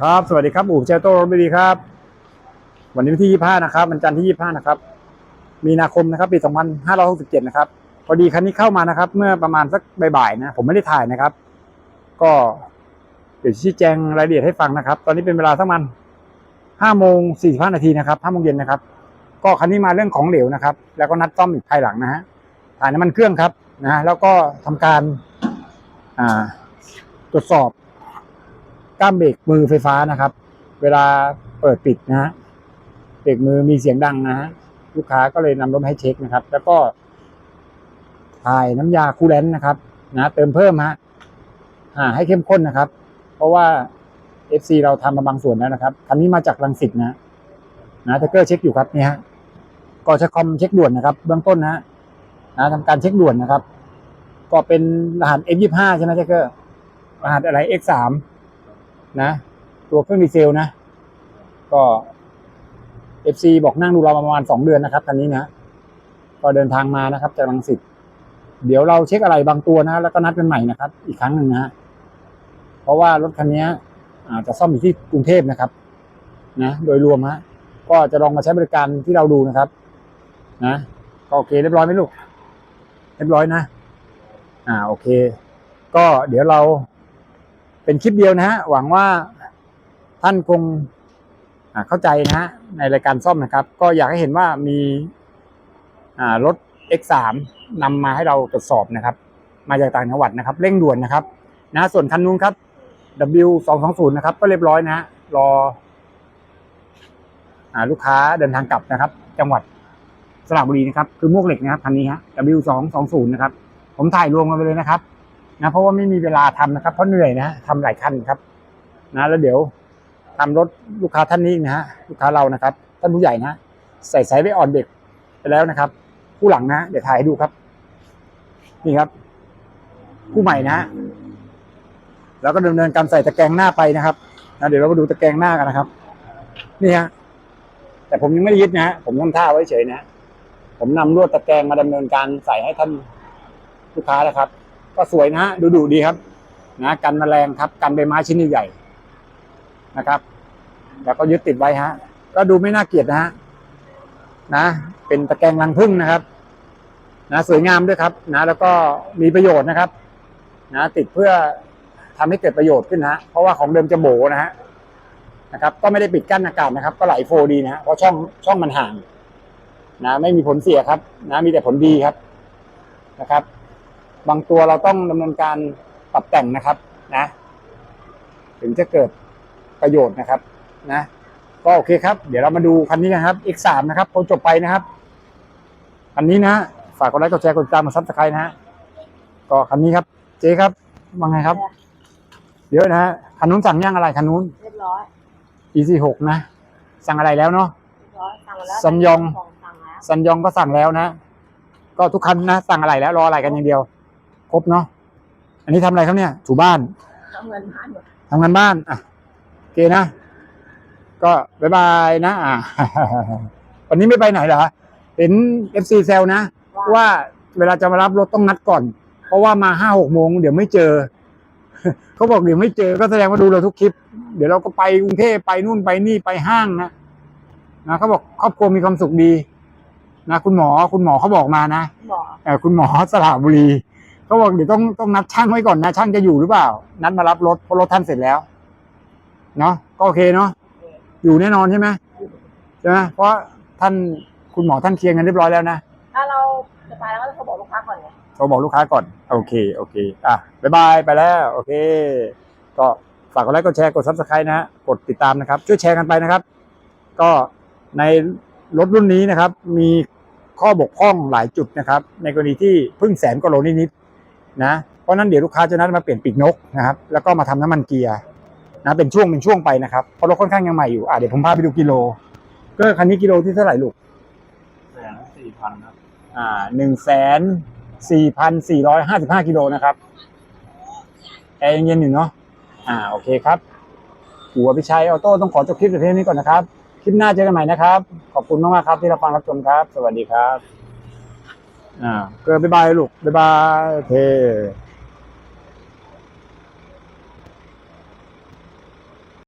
ครับ สวัสดีครับอู่เจโต้รถบุรีครับ วันนี้วันที่ 25 นะครับ วันจันทร์ที่ 25 นะครับ มีนาคมนะครับ ปี 2567 นะครับ พอดีคันนี้เข้ามานะครับ เมื่อประมาณสักบ่ายๆนะ ผมไม่ได้ถ่ายนะครับ ก็เดี๋ยวชี้แจงรายละเอียดให้ฟังนะครับ ตอนนี้เป็นเวลาสักประมาณ5โมง45 นาทีนะครับ5โมงเย็นนะครับ ก็คันนี้มาเรื่องของเหลวนะครับ แล้วก็นัดซ่อมอีกภายหลังนะฮะ ถ่ายน้ำมันเครื่องครับ นะ แล้วก็ทำการ อ่า ตรวจสอบ ก้ามเบรกมือไฟฟ้านะครับ เวลาเปิดปิดนะฮะเบรกมือมีเสียงดังนะฮะลูกค้าก็เลยนำรถมาให้เช็คนะครับ แล้วก็ถ่ายน้ำยาคูลแลนต์นะครับนะเติมเพิ่มฮะอ่าให้เข้มข้นนะครับ เพราะว่า FC เราทำมาบางส่วนแล้วนะครับคันนี้มาจากรังสิตนะนะเทเกอร์เช็คอยู่ครับนี่ฮะก็ใช้คอมเช็คด่วนนะครับ เบื้องต้นนะฮะนะทำการเช็คด่วนนะครับ ก็เป็นรหัส F25 ใช่ไหมเทเกอร์รหัสอะไร X3 นะ ตัวเครื่องดีเซลนะ ก็ FC บอกนั่งดูเราประมาณสองเดือนนะครับคันนี้นะ ก็เดินทางมานะครับจากรังสิตเดี๋ยวเราเช็คอะไรบางตัวนะ แล้วก็นัดกันใหม่นะครับ อีกครั้งหนึ่งนะฮะเพราะว่ารถคันนี้อาจจะซ่อมอยู่ที่กรุงเทพนะครับ นะ โดยรวมฮะก็จะลองมาใช้บริการที่เราดูนะครับ นะก็โอเคเรียบร้อยไหมลูก เรียบร้อยนะ อ่าโอเค ก็เดี๋ยวเรา เป็นคลิปเดียวนะฮะหวังว่าท่านคงเข้าใจนะฮะในรายการซ่อมนะครับ ก็อยากให้เห็นว่ามีอ่ารถ X3 นำมาให้เราตรวจสอบนะครับ มาจากต่างจังหวัดนะครับ เร่งด่วนนะครับ นะส่วนคันนู้นครับ W220 นะครับ ก็เรียบร้อยนะฮะรอลูกค้าเดินทางกลับนะครับ จังหวัดสระบุรีนะครับ คือมวกเหล็กนะครับคันนี้ฮะ W220 นะครับ ผมถ่ายรวมกันไปเลยนะครับ นะเพราะว่าไม่มีเวลาทำนะครับ เพราะเหนื่อยนะทำหลายคันครับนะแล้วเดี๋ยวทำรถลูกค้าท่านนี้นะฮะลูกค้าเรานะครับท่านผู้ใหญ่นะใส่สายไว้อ่อนเด็กไปแล้วนะครับ ผู้หลังนะเดี๋ยวถ่ายให้ดูครับ นี่ครับ ผู้ใหม่นะแล้วก็ดำเนินการใส่ตะแกรงหน้าไปนะครับนะเดี๋ยวเรามาดูตะแกรงหน้ากันนะครับ นี่ฮะแต่ผมยังไม่ได้ยึดนะฮะผมทำท่าไว้เฉยนะผมนำลวดตะแกรงมาดำเนินการใส่ให้ท่านลูกค้านะครับ ก็สวยนะดูดูดีครับ นะกันแมลงครับ กันใบไม้ชิ้นใหญ่ๆนะครับ แล้วก็ยึดติดไว้ฮะ ก็ดูไม่น่าเกลียดนะฮะนะ เป็นตะแกรงรังผึ้งนะครับ นะสวยงามด้วยครับ นะ แล้วก็มีประโยชน์นะครับ นะติดเพื่อทำให้เกิดประโยชน์ขึ้นนะฮะเพราะว่าของเดิมจะโบนะฮะนะครับ ก็ไม่ได้ปิดกั้นอากาศนะครับ ก็ไหลโฟดีนะฮะเพราะช่องช่องมันห่างนะไม่มีผลเสียครับ นะมีแต่ผลดีครับนะครับ บางตัวเราต้องดำเนินการปรับแต่งนะครับนะ ถึงจะเกิดประโยชน์นะครับนะก็โอเคครับ เดี๋ยวเรามาดูคันนี้กันครับ X3 นะครับพอจบไปนะครับคันนี้นะฝากกดไลค์กดแชร์กดติดตามมาซับสไครต์นะฮะก็คันนี้ครับ เจ๊ครับว่าไงครับ เยอะนะฮะคันนู้นสั่งย่างอะไรคันนู้นเรียบร้อย E46 นะ สั่งอะไรแล้วเนาะเรียบร้อยสั่งมาแล้วซัมยองสั่งแล้วซันยองก็สั่งแล้วนะ ก็ทุกคันนะ สั่งอะไรแล้วรออะไรกันอย่างเดียว ครบเนาะอันนี้ทำอะไรครับเนี่ยถูบ้านเอาเงินมาหมดทำงานบ้านอะโอเคนะ ก็บายบายนะอะวันนี้ไม่ไปไหนเหรอเห็นเอฟซีเซลนะ ว่าเวลาจะมารับรถต้องนัดก่อน เพราะว่ามาห้าหกโมงเดี๋ยวไม่เจอเขาบอกเดี๋ยวไม่เจอก็แสดงว่าดูเราทุกคลิป เดี๋ยวเราก็ไปกรุงเทพไปนู่นไปนี่ไปห้างนะนะเขาบอกครอบครัวมีความสุขดี นะ คุณหมอคุณหมอเขาบอกมานะบอกเออคุณหมอสระบุรี เขาบอกเดี๋ยวต้องต้องนัดช่างไว้ก่อนนะช่างจะอยู่หรือเปล่า นัดมารับรถเพราะรถท่านเสร็จแล้ว เนาะก็โอเคเนาะอยู่แน่นอนใช่ไหมใช่ไหมเพราะท่านคุณหมอท่านเคลียร์เงินเรียบร้อยแล้วนะถ้าเราจะไปแล้วก็ต้องโทรบอกลูกค้าก่อนไงโทรบอกลูกค้าก่อน โอเค โอเค อะบ๊ายบายไปแล้ว โอเค ก็ฝากกดไลค์กดแชร์กดซับสไครต์นะฮะกดติดตามนะครับ ช่วยแชร์กันไปนะครับ ก็ในรถรุ่นนี้นะครับ มีข้อบกพร่องหลายจุดนะครับ ในกรณีที่เพิ่งแสนกว่าโลนิดๆ นะเพราะฉะนั้นเดี๋ยวลูกค้าจะนัดมาเปลี่ยนปีกนกนะครับแล้วก็มาทำน้ำมันเกียร์นะเป็นช่วงเป็นช่วงไปนะครับเพราะรถค่อนข้างยังใหม่อยู่อะเดี๋ยวผมพาไปดูกิโลก็คันนี้กิโลที่เท่าไหร่ลูกแสนสี่พันครับอ่าหนึ่งแสนสี่พันสี่ร้อยห้าสิบห้ากิโลนะครับแอร์ยังเย็นอยู่เนาะอ่าโอเคครับหัวพิชัยออโต้ต้องขอจบคลิปแต่เพียงนี้ก่อนนะครับ คลิปหน้าเจอกันใหม่นะครับ ขอบคุณมากๆครับที่รับฟังรับชมครับ สวัสดีครับ อ่าเกินบ๊ายบายลูกบ๊ายบายโอเค